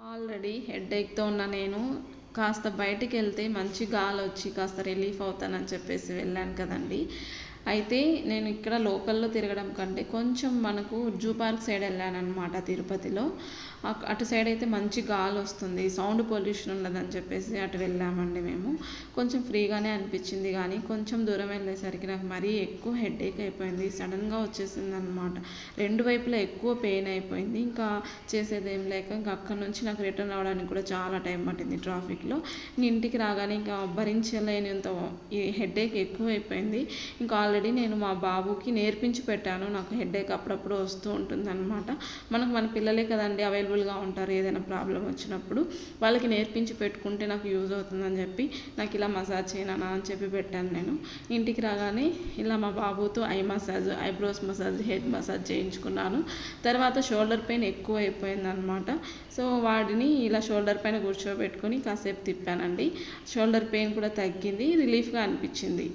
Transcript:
Already హెడ్ఏక్తో ఉన్న నేను కాస్త బయటికి వెళ్తే మంచి గాలి వచ్చి కాస్త రిలీఫ్ అవుతానని చెప్పేసి వెళ్ళాను కదండి. అయితే నేను ఇక్కడ లోకల్లో తిరగడం కంటే కొంచెం మనకు జూ పార్క్ సైడ్ వెళ్ళానమాట తిరుపతిలో. అటు సైడ్ అయితే మంచి గాలి వస్తుంది సౌండ్ పొల్యూషన్ ఉండదని చెప్పేసి అటు వెళ్ళామండి మేము. కొంచెం ఫ్రీగానే అనిపించింది కానీ కొంచెం దూరం వెళ్ళేసరికి నాకు మరీ ఎక్కువ హెడేక్ అయిపోయింది సడన్గా వచ్చేసింది అనమాట రెండు వైపులా ఎక్కువ పెయిన్ అయిపోయింది ఇంకా చేసేది ఏం లేక ఇంకా అక్కడ నుంచి నాకు రిటర్న్ రావడానికి కూడా చాలా టైం పట్టింది ట్రాఫిక్లో. ఇంటికి రాగానే ఇంకా భరించలేనంత ఈ హెడేక్ ఎక్కువ అయిపోయింది ఇంకా ఆల్రెడీ నేను మా బాబుకి నేర్పించి పెట్టాను. నాకు హెడేక్ అప్పుడప్పుడు వస్తూ ఉంటుంది అనమాట మనకు మన పిల్లలే కదండి అవైలబుల్గా ఉంటారు ఏదైనా ప్రాబ్లం వచ్చినప్పుడు. వాళ్ళకి నేర్పించి పెట్టుకుంటే నాకు యూజ్ అవుతుందని చెప్పి నాకు ఇలా మసాజ్ చేయనా అని చెప్పి పెట్టాను నేను. ఇంటికి రాగానే ఇలా మా బాబుతో eye massage eyebrows massage head massage చేయించుకున్నాను. తర్వాత షోల్డర్ పెయిన్ ఎక్కువ అయిపోయిందనమాట సో వాడిని ఇలా షోల్డర్ పైన కూర్చోబెట్టుకొని కాసేపు తిప్పానండి. షోల్డర్ పెయిన్ కూడా తగ్గింది. రిలీఫ్గా అనిపించింది.